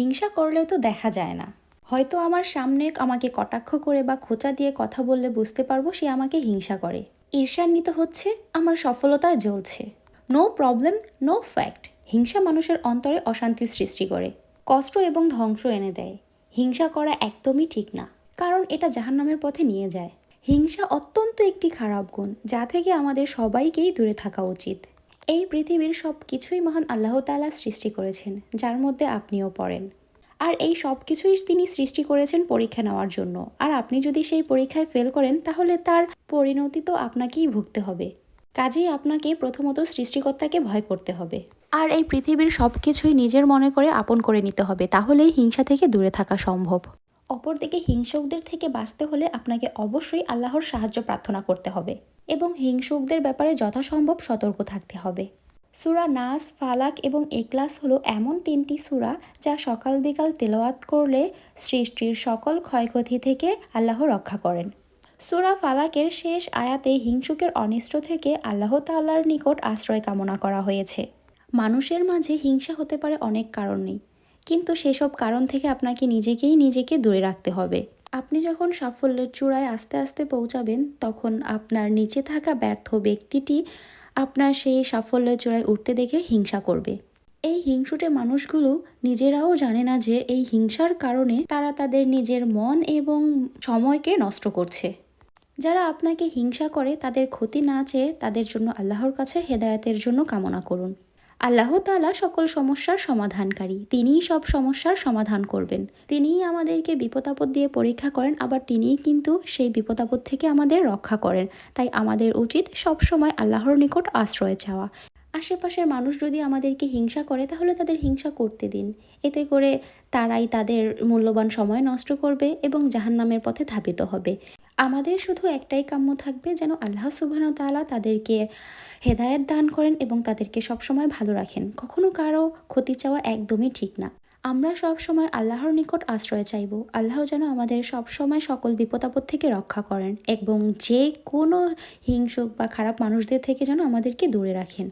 হিংসা করলে তো দেখা যায় না। হয়তো আমার সামনে আমাকে কটাক্ষ করে বা খোঁচা দিয়ে কথা বললে বুঝতে পারব সে আমাকে হিংসা করে। ঈর্ষান্বিত হচ্ছে, আমার সফলতায় জ্বলছে। নো প্রবলেম নো ফ্যাক্ট হিংসা মানুষের অন্তরে অশান্তি সৃষ্টি করে, কষ্ট এবং ধ্বংস এনে দেয়। হিংসা করা একদমই ঠিক না, কারণ এটা জাহান্নামের পথে নিয়ে যায়। হিংসা অত্যন্ত একটি খারাপ গুণ, যা থেকে আমাদের সবাইকেই দূরে থাকা উচিত। এই পৃথিবীর সব কিছুই মহান আল্লাহ তাআলা সৃষ্টি করেছেন, যার মধ্যে আপনিও পড়েন। আর এই সব কিছুই তিনি সৃষ্টি করেছেন পরীক্ষা নেওয়ার জন্য। আর আপনি যদি সেই পরীক্ষায় ফেল করেন, তাহলে তার পরিণতি তো আপনাকেই ভুগতে হবে। কাজেই আপনাকে প্রথমত সৃষ্টিকর্তাকে ভয় করতে হবে। আর এই পৃথিবীর সব কিছুই নিজের মনে করে আপন করে নিতে হবে, তাহলেই হিংসা থেকে দূরে থাকা সম্ভব। অপরদিকে হিংসকদের থেকে বাঁচতে হলে আপনাকে অবশ্যই আল্লাহর সাহায্য প্রার্থনা করতে হবে। এবং হিংসুকদের ব্যাপারে যথাসম্ভব সতর্ক থাকতে হবে। সুরা নাস, ফালাক এবং এক্লাস হলো এমন তিনটি সুরা যা সকাল বিকাল তেলাওয়াত করলে সৃষ্টির সকল ক্ষয়ক্ষতি থেকে আল্লাহ রক্ষা করেন। সুরা ফালাকের শেষ আয়াতে হিংসুকের অনিষ্ট থেকে আল্লাহ তাল্লার নিকট আশ্রয় কামনা করা হয়েছে। মানুষের মাঝে হিংসা হতে পারে অনেক কারণেই কিন্তু সেসব কারণ থেকে আপনাকে নিজেকেই নিজেকে দূরে রাখতে হবে। আপনি যখন সাফল্যের চূড়ায় আস্তে আস্তে পৌঁছাবেন, তখন আপনার নিচে থাকা ব্যর্থ ব্যক্তিটি আপনার সেই সাফল্যের চূড়ায় উঠতে দেখে হিংসা করবে। এই হিংসুটে মানুষগুলো নিজেরাও জানে না যে এই হিংসার কারণে তারা তাদের নিজের মন এবং সময়কে নষ্ট করছে। যারা আপনাকে হিংসা করে, তাদের ক্ষতি না চেয়ে তাদের জন্য আল্লাহর কাছে হেদায়েতের জন্য কামনা করুন। আল্লাহ তাআলা সকল সমস্যার সমাধানকারী। তিনিই সব সমস্যার সমাধান করবেন। তিনিই আমাদেরকে বিপদাপদ দিয়ে পরীক্ষা করেন, আবার তিনিই কিন্তু সেই বিপদাপদ থেকে আমাদের রক্ষা করেন। তাই আমাদের উচিত সবসময় আল্লাহর নিকট আশ্রয় চাওয়া। আশেপাশের মানুষ যদি আমাদেরকে হিংসা করে, তাহলে তাদের হিংসা করতে দিন। এতে করে তারাই তাদের মূল্যবান সময় নষ্ট করবে এবং জাহান্নামের পথে ধাবিত হবে। আমাদের শুধু একটাই কাম্য থাকবে যেন আল্লাহ সুবহান তাআলা তাদেরকে হেদায়েত দান করেন এবং তাদেরকে সবসময় ভালো রাখেন। কখনো কারও ক্ষতি চাওয়া একদমই ঠিক না। আমরা সব সময় আল্লাহর নিকট আশ্রয় চাইব। আল্লাহ যেন আমাদের সব সময় সকল বিপদাপদ থেকে রক্ষা করেন এবং যে কোনো হিংসুক বা খারাপ মানুষদের থেকে যেন আমাদেরকে দূরে রাখেন।